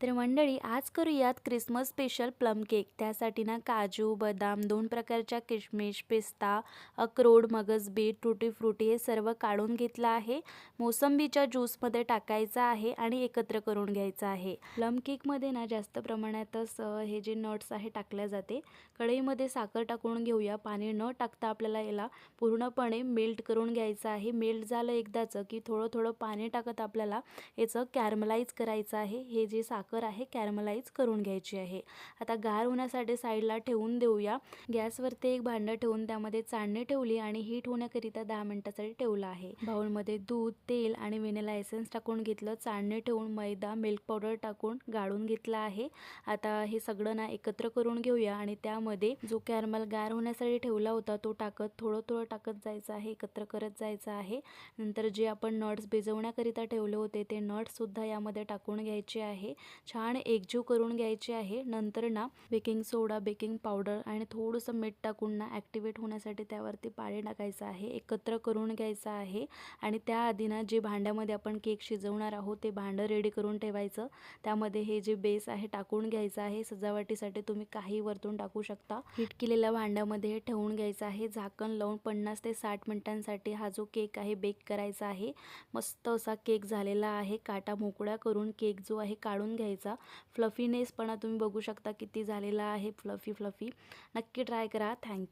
तर मंडळी आज करूयात क्रिसमस स्पेशल प्लम केक त्यासाठी ना काजू बदाम दोन प्रकारच्या किशमिश पिस्ता अक्रोड मगज बीट टुटी फ्रुटी हे सर्व काढून घेतलं आहे. मोसंबीच्या ज्यूसमध्ये टाकायचं आहे आणि एकत्र करून घ्यायचं आहे. प्लम केकमध्ये ना जास्त प्रमाणातच हे जे नट्स आहे टाकल्या जाते. कढईमध्ये साखर टाकून घेऊया. पाणी न टाकता आपल्याला याला पूर्णपणे मेल्ट करून घ्यायचं आहे. मेल्ट झालं एकदाचं की थोडं थोडं पाणी टाकत आपल्याला याचं कॅरमलाइज करायचं आहे. हे जे साखर आहे कॅरमलाइज करून घ्यायची आहे. आता गार होण्यासाठी साईडला ठेवून देऊया. गॅसवरती एक भांडं ठेवून त्यामध्ये चाळणी ठेवली आणि हीट होण्याकरिता दहा मिनिटासाठी ठेवलं आहे. बाउलमध्ये दूध तेल आणि व्हॅनिला एसेन्स टाकून घेतलं. चाळणी ठेवून मैदा मिल्क पावडर टाकून गाळून घेतलं आहे. आता हे सगळं ना एकत्र करून घेऊया आणि त्यामध्ये जो कॅरमल गार होण्यासाठी ठेवला होता तो टाकत थोडं थोडं टाकत जायचं आहे एकत्र करत जायचं आहे. नंतर जे आपण नट्स भिजवण्याकरिता ठेवले होते ते नट्ससुद्धा यामध्ये टाकून घ्यायचे आहे. छान एकजीव करून घ्यायची आहे. नंतर ना बेकिंग सोडा बेकिंग पावडर आणि थोडंसं मीठ टाकून ना ॲक्टिवेट होण्यासाठी त्यावरती पाणी टाकायचं आहे. एकत्र करून घ्यायचं आहे आणि त्याआधी ना जे भांड्यामध्ये आपण केक शिजवणार आहोत ते भांडं रेडी करून ठेवायचं. त्यामध्ये हे जे बेस आहे टाकून घ्यायचं आहे. सजावटीसाठी तुम्ही काही वरतून टाकू शकता. हिट केलेल्या भांड्यामध्ये हे ठेवून घ्यायचं आहे. झाकण लावून पन्नास ते साठ मिनिटांसाठी हा जो केक आहे बेक करायचा आहे. मस्त असा केक झालेला आहे. काटा मोकळ्या करून केक जो आहे काढून घ्यायचा. फ्लफीनेसपणा तुम्ही बघू शकता किती झालेला आहे. फ्लफी फ्लफी नक्की ट्राय करा. Thank you